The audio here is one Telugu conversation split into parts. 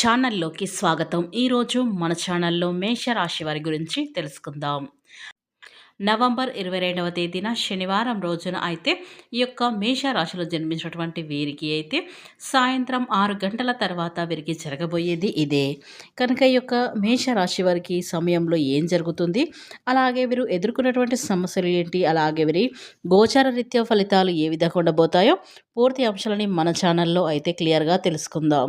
ఛానల్లోకి స్వాగతం. ఈరోజు మన ఛానల్లో మేషరాశి వారి గురించి తెలుసుకుందాం. నవంబర్ ఇరవై రెండవ తేదీన శనివారం రోజున అయితే ఈ యొక్క మేషరాశిలో జన్మించినటువంటి వీరికి అయితే సాయంత్రం ఆరు గంటల తర్వాత వీరికి జరగబోయేది ఇదే. కనుక ఈ యొక్క మేషరాశి వారికి సమయంలో ఏం జరుగుతుంది? అలాగే వీరు ఎదుర్కొన్నటువంటి సమస్యలు ఏంటి? అలాగే వీరి గోచార రీత్యా ఫలితాలు ఏ విధంగా ఉండబోతాయో పూర్తి అంశాలని మన ఛానల్లో అయితే క్లియర్గా తెలుసుకుందాం.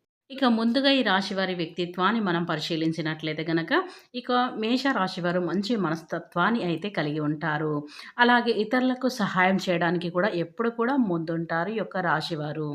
ఇక ముందుగా ఈ రాశి వారి వ్యక్తిత్వాన్ని మనం పరిశీలించినట్లయితే కనుక ఇక మేష రాశి వారు మంచి మనస్తత్వాన్ని అయితే కలిగి ఉంటారు. అలాగే ఇతరులకు సహాయం చేయడానికి కూడా ఎప్పుడు కూడా ముందుంటారు ఈ యొక్క రాశివారు.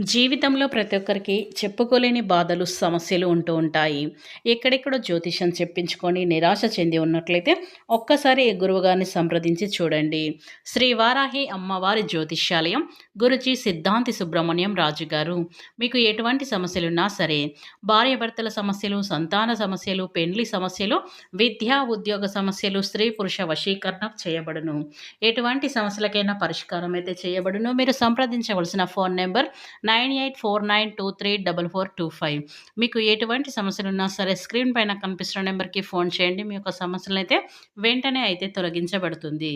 జీవితంలో ప్రతి ఒక్కరికి చెప్పుకోలేని బాధలు సమస్యలు ఉంటూ ఉంటాయి. ఎక్కడెక్కడో జ్యోతిషం చెప్పించుకొని నిరాశ చెంది ఉన్నట్లయితే ఒక్కసారి గురువుగారిని సంప్రదించి చూడండి. శ్రీ వారాహి అమ్మవారి జ్యోతిష్యాలయం గురుజీ సిద్ధాంతి సుబ్రహ్మణ్యం రాజు గారు. మీకు ఎటువంటి సమస్యలున్నా సరే భార్యాభర్తల సమస్యలు సంతాన సమస్యలు పెండ్లి సమస్యలు విద్యా ఉద్యోగ సమస్యలు స్త్రీ పురుష వశీకరణ చేయబడును. ఎటువంటి సమస్యలకైనా పరిష్కారం అయితే చేయబడును. మీరు సంప్రదించవలసిన phone number nine eight four nine two three double four two five. మీకు ఎటువంటి సమస్యలు ఉన్నా సరే స్క్రీన్ పైన కనిపిస్తున్న నెంబర్కి ఫోన్ చేయండి. మీ యొక్క సమస్యలు అయితే వెంటనే అయితే తొలగించబడుతుంది.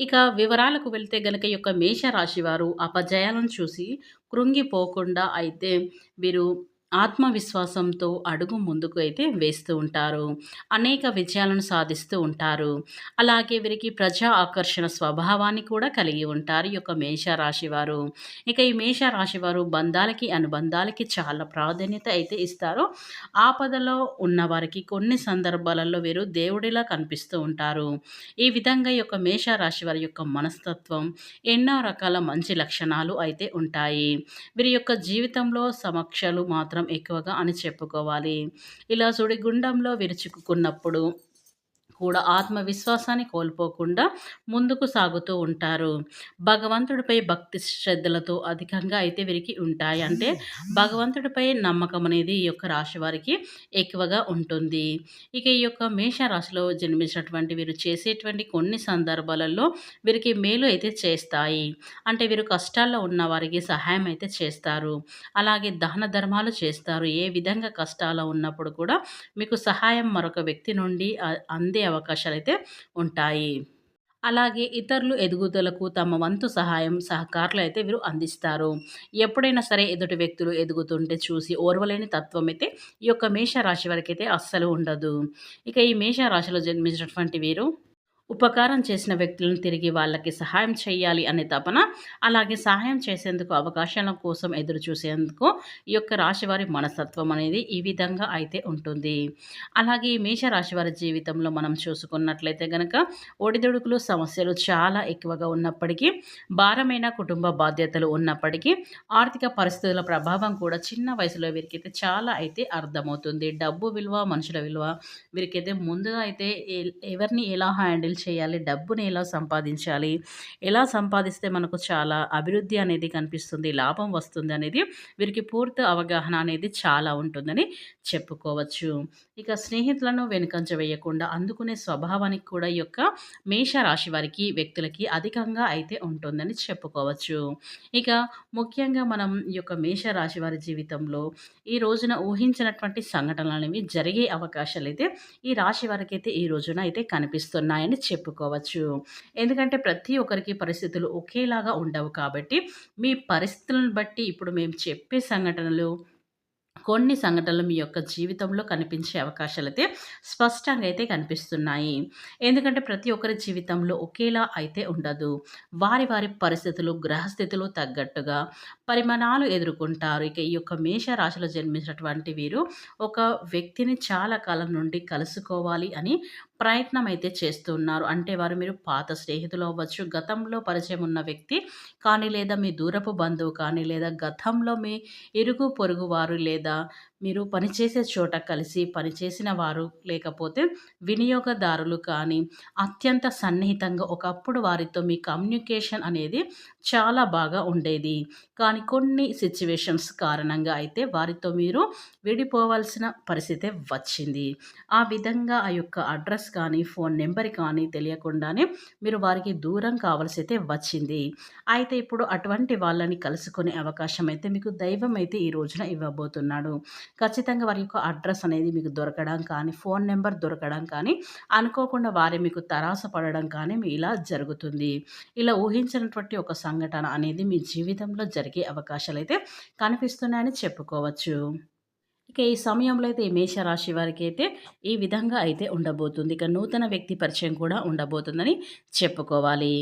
ఇక వివరాలకు వెళ్తే గనక యొక్క మేషరాశి వారు అపజయాలను చూసి కృంగిపోకుండా అయితే వీరు ఆత్మవిశ్వాసంతో అడుగు ముందుకు అయితే వేస్తూ ఉంటారు. అనేక విజయాలను సాధిస్తూ ఉంటారు. అలాగే వీరికి ప్రజా ఆకర్షణ స్వభావాన్ని కూడా కలిగి ఉంటారు ఈ యొక్క మేషరాశి వారు. ఇక ఈ మేషరాశి వారు బంధాలకి అనుబంధాలకి చాలా ప్రాధాన్యత అయితే ఇస్తారు. ఆపదలో ఉన్నవారికి కొన్ని సందర్భాలలో వీరు దేవుడిలా కనిపిస్తూ ఉంటారు. ఈ విధంగా ఈ యొక్క మేషరాశి వారి యొక్క మనస్తత్వం ఎన్నో రకాల మంచి లక్షణాలు అయితే ఉంటాయి. వీరి యొక్క జీవితంలో సమక్షలు మాత్రం ఎక్కువగా అని చెప్పుకోవాలి. ఇలా సుడిగుండంలో విరుచుకున్నప్పుడు కూడా ఆత్మవిశ్వాసాన్ని కోల్పోకుండా ముందుకు సాగుతూ ఉంటారు. భగవంతుడిపై భక్తి శ్రద్ధలతో అధికంగా అయితే వీరికి ఉంటాయి. అంటే భగవంతుడిపై నమ్మకం అనేది ఈ యొక్క రాశి వారికి ఎక్కువగా ఉంటుంది. ఇక ఈ యొక్క మేష రాశిలో జన్మించినటువంటి వీరు చేసేటువంటి కొన్ని సందర్భాలలో వీరికి మేలు అయితే చేస్తాయి. అంటే వీరు కష్టాల్లో ఉన్న వారికి సహాయం అయితే చేస్తారు. అలాగే దహన ధర్మాలు చేస్తారు. ఏ విధంగా కష్టాలు ఉన్నప్పుడు కూడా మీకు సహాయం మరొక వ్యక్తి నుండి అందే అవకాశాలు అయితే ఉంటాయి. అలాగే ఇతరులు ఎదుగుదలకు తమ వంతు సహాయం సహకారులు అయితే వీరు అందిస్తారు. ఎప్పుడైనా సరే ఎదుటి వ్యక్తులు ఎదుగుతుంటే చూసి ఓర్వలేని తత్వం అయితే ఈ యొక్క మేషరాశి వారికి అయితే అస్సలు ఉండదు. ఇక ఈ మేషరాశిలో జన్మించినటువంటి వీరు ఉపకారం చేసిన వ్యక్తులను తిరిగి వాళ్ళకి సహాయం చేయాలి అనే తపన అలాగే సహాయం చేసేందుకు అవకాశాల కోసం ఎదురు చూసేందుకు ఈ యొక్క రాశివారి మనస్తత్వం అనేది ఈ విధంగా అయితే ఉంటుంది. అలాగే ఈ మేషరాశి జీవితంలో మనం చూసుకున్నట్లయితే కనుక ఒడిదుడుకులు సమస్యలు చాలా ఎక్కువగా ఉన్నప్పటికీ భారమైన కుటుంబ బాధ్యతలు ఉన్నప్పటికీ ఆర్థిక పరిస్థితుల ప్రభావం కూడా చిన్న వయసులో వీరికైతే చాలా అయితే అర్థమవుతుంది. డబ్బు విలువ మనుషుల విలువ వీరికైతే ముందుగా అయితే ఎవరిని ఎలా హ్యాండిల్ చేయాలి డబ్బుని ఎలా సంపాదించాలి ఎలా సంపాదిస్తే మనకు చాలా అభివృద్ధి అనేది కనిపిస్తుంది లాభం వస్తుంది అనేది వీరికి పూర్తి అవగాహన అనేది చాలా ఉంటుందని చెప్పుకోవచ్చు. ఇక స్నేహితులను వెనుకంచ వేయకుండా అందుకునే స్వభావానికి కూడా ఈ యొక్క మేషరాశి వారికి వ్యక్తులకి అధికంగా అయితే ఉంటుందని చెప్పుకోవచ్చు. ఇక ముఖ్యంగా మనం ఈ యొక్క మేషరాశి వారి జీవితంలో ఈ రోజున ఊహించినటువంటి సంఘటనలు అనేవి జరిగే అవకాశాలు అయితే ఈ రాశి వారికి అయితే ఈ రోజున అయితే కనిపిస్తున్నాయని చెప్పుకోవచ్చు. ఎందుకంటే ప్రతి ఒక్కరికి పరిస్థితులు ఒకేలాగా ఉండవు కాబట్టి మీ పరిస్థితులను బట్టి ఇప్పుడు మేము చెప్పే సంఘటనలు కొన్ని సంఘటనలు మీ యొక్క జీవితంలో కనిపించే అవకాశాలు అయితే స్పష్టంగా అయితే కనిపిస్తున్నాయి. ఎందుకంటే ప్రతి ఒక్కరి జీవితంలో ఒకేలా అయితే ఉండదు. వారి వారి పరిస్థితులు గ్రహస్థితులు తగ్గట్టుగా పరిమాణాలు ఎదుర్కొంటారు. ఇక ఈ యొక్క మేషరాశిలో జన్మించినటువంటి వీరు ఒక వ్యక్తిని చాలా కాలం నుండి కలుసుకోవాలి అని ప్రయత్నం అయితే చేస్తున్నారు. అంటే వారు మీరు పాత స్నేహితులు అవ్వచ్చు గతంలో పరిచయం ఉన్న వ్యక్తి కానీ లేదా మీ దూరపు బంధువు కానీ లేదా గతంలో మీ ఇరుగు పొరుగు వారు లేదా మీరు పనిచేసే చోట కలిసి పనిచేసిన వారు లేకపోతే వినియోగదారులు కానీ అత్యంత సన్నిహితంగా ఒకప్పుడు వారితో మీ కమ్యూనికేషన్ అనేది చాలా బాగా ఉండేది. కానీ కొన్ని సిచ్యువేషన్స్ కారణంగా అయితే వారితో మీరు విడిపోవాల్సిన పరిస్థితి వచ్చింది. ఆ విధంగా ఆ యొక్క అడ్రస్ కానీ ఫోన్ నెంబర్ కానీ తెలియకుండానే మీరు వారికి దూరం కావాల్సి అయితే వచ్చింది. అయితే ఇప్పుడు అటువంటి వాళ్ళని కలుసుకునే అవకాశం అయితే మీకు దైవం అయితే ఈ రోజున ఇవ్వబోతున్నాడు. ఖచ్చితంగా వారి యొక్క అడ్రస్ అనేది మీకు దొరకడం కానీ ఫోన్ నెంబర్ దొరకడం కానీ అనుకోకుండా వారి మీకు తరాస పడడం కానీ మీ ఇలా జరుగుతుంది. ఇలా ఊహించినటువంటి ఒక సంఘటన అనేది మీ జీవితంలో జరిగే అవకాశాలు అయితే కనిపిస్తున్నాయని చెప్పుకోవచ్చు. ఇక ఈ సమయంలో అయితే ఈ మేషరాశి వారికి అయితే ఈ విధంగా అయితే ఉండబోతుంది. ఇక నూతన వ్యక్తి పరిచయం కూడా ఉండబోతుందని చెప్పుకోవాలి.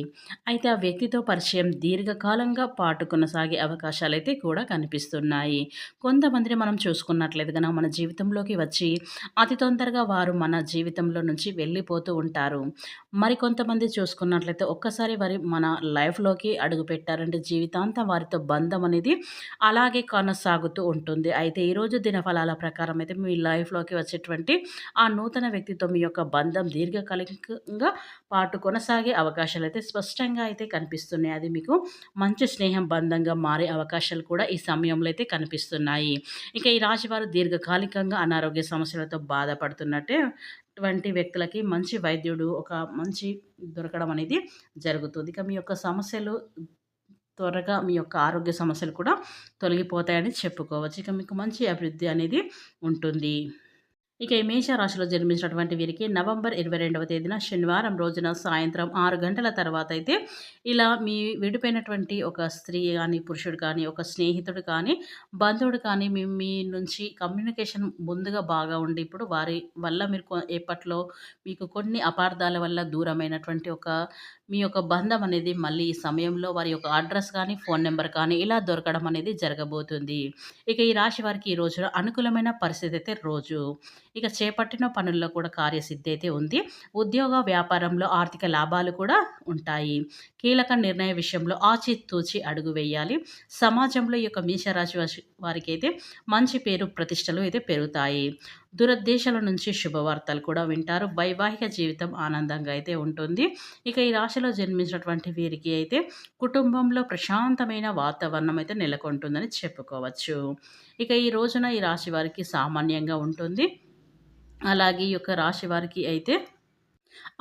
అయితే ఆ వ్యక్తితో పరిచయం దీర్ఘకాలంగా పాటు కొనసాగే అవకాశాలు అయితే కూడా కనిపిస్తున్నాయి. కొంతమందిని మనం చూసుకున్నట్లయితే కనుక మన జీవితంలోకి వచ్చి అతి తొందరగా వారు మన జీవితంలో నుంచి వెళ్ళిపోతూ ఉంటారు. మరి కొంతమంది చూసుకున్నట్లయితే ఒక్కసారి వారి మన లైఫ్లోకి అడుగుపెట్టారంటే జీవితాంతం వారితో బంధం అనేది అలాగే కొనసాగుతూ ఉంటుంది. అయితే ఈరోజు దినఫల ఫలాల ప్రకారం అయితే మీ లైఫ్లోకి వచ్చేటువంటి ఆ నూతన వ్యక్తితో మీ యొక్క బంధం దీర్ఘకాలికంగా పాటు కొనసాగే అవకాశాలు అయితే స్పష్టంగా అయితే కనిపిస్తున్నాయి. అది మీకు మంచి స్నేహం బంధంగా మారే అవకాశాలు కూడా ఈ సమయంలో అయితే కనిపిస్తున్నాయి. ఇక ఈ రాశివారు దీర్ఘకాలికంగా అనారోగ్య సమస్యలతో బాధపడుతున్నట్టే వంటి వ్యక్తులకి మంచి వైద్యుడు ఒక మంచి దొరకడం అనేది జరుగుతుంది. ఇక మీ యొక్క సమస్యలు త్వరగా మీ యొక్క ఆరోగ్య సమస్యలు కూడా తొలగిపోతాయని చెప్పుకోవచ్చు. ఇక మీకు మంచి అభివృద్ధి అనేది ఉంటుంది. ఇక ఈ మేషరాశిలో జన్మించినటువంటి వీరికి నవంబర్ ఇరవై రెండవ తేదీన శనివారం రోజున సాయంత్రం ఆరు గంటల తర్వాత అయితే ఇలా మీ విడిపోయినటువంటి ఒక స్త్రీ కానీ పురుషుడు కానీ ఒక స్నేహితుడు కానీ బంధువుడు కానీ మీ మీ నుంచి కమ్యూనికేషన్ ముందుగా బాగా ఉండి ఇప్పుడు వారి వల్ల మీరు ఎప్పట్లో మీకు కొన్ని అపార్థాల వల్ల దూరమైనటువంటి ఒక మీ యొక్క బంధం అనేది మళ్ళీ ఈ సమయంలో వారి యొక్క అడ్రస్ కానీ ఫోన్ నెంబర్ కానీ ఇలా దొరకడం అనేది జరగబోతుంది. ఇక ఈ రాశి వారికి ఈ రోజున అనుకూలమైన పరిస్థితి అయితే రోజు. ఇక చేపట్టిన పనుల్లో కూడా కార్యసిద్ధి అయితే ఉంది. ఉద్యోగ వ్యాపారంలో ఆర్థిక లాభాలు కూడా ఉంటాయి. కీలక నిర్ణయ విషయంలో ఆచితూచి అడుగు వేయాలి. సమాజంలో ఈ యొక్క మీషరాశి వారికి అయితే మంచి పేరు ప్రతిష్టలు అయితే పెరుగుతాయి. దురదేశాల నుంచి శుభవార్తలు కూడా వింటారు. వైవాహిక జీవితం ఆనందంగా అయితే ఉంటుంది. ఇక ఈ రాశిలో జన్మించినటువంటి వీరికి అయితే కుటుంబంలో ప్రశాంతమైన వాతావరణం అయితే నెలకొంటుందని చెప్పుకోవచ్చు. ఇక ఈ రోజున ఈ రాశి వారికి సామాన్యంగా ఉంటుంది. అలాగే ఈ యొక్క రాశి వారికి అయితే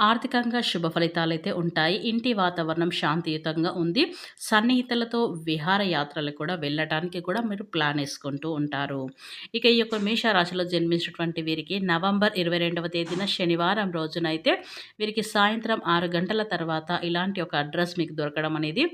ఆర్థికంగా శుభ ఫలితాలైతే ఉంటాయి. ఇంటి వాతావరణం శాంతియుతంగా ఉంది. సన్నిహితులతో విహారయాత్రలు కూడా వెళ్ళటానికి కూడా మీరు ప్లాన్ వేసుకుంటూ ఉంటారు. ఇక ఈ యొక్క మేషరాశిలో జన్మించినటువంటి వీరికి నవంబర్ ఇరవై రెండవ తేదీన శనివారం రోజునైతే వీరికి సాయంత్రం ఆరు గంటల తర్వాత ఇలాంటి ఒక అడ్రస్ మీకు దొరకడం అనేది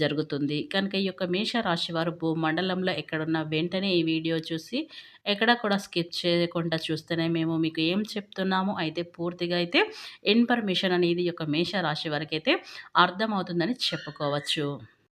జరుగుతుంది. కనుక ఈ యొక్క మేషరాశి వారు భూమండలంలో ఎక్కడున్న వెంటనే ఈ వీడియో చూసి ఎక్కడ కూడా స్కిప్ చేయకుండా చూస్తేనే మేము మీకు ఏం చెప్తున్నామో అయితే పూర్తిగా అయితే ఇన్ఫర్మేషన్ అనేది యొక్క మేష రాశి వరకైతే అర్థమవుతుందని చెప్పుకోవచ్చు.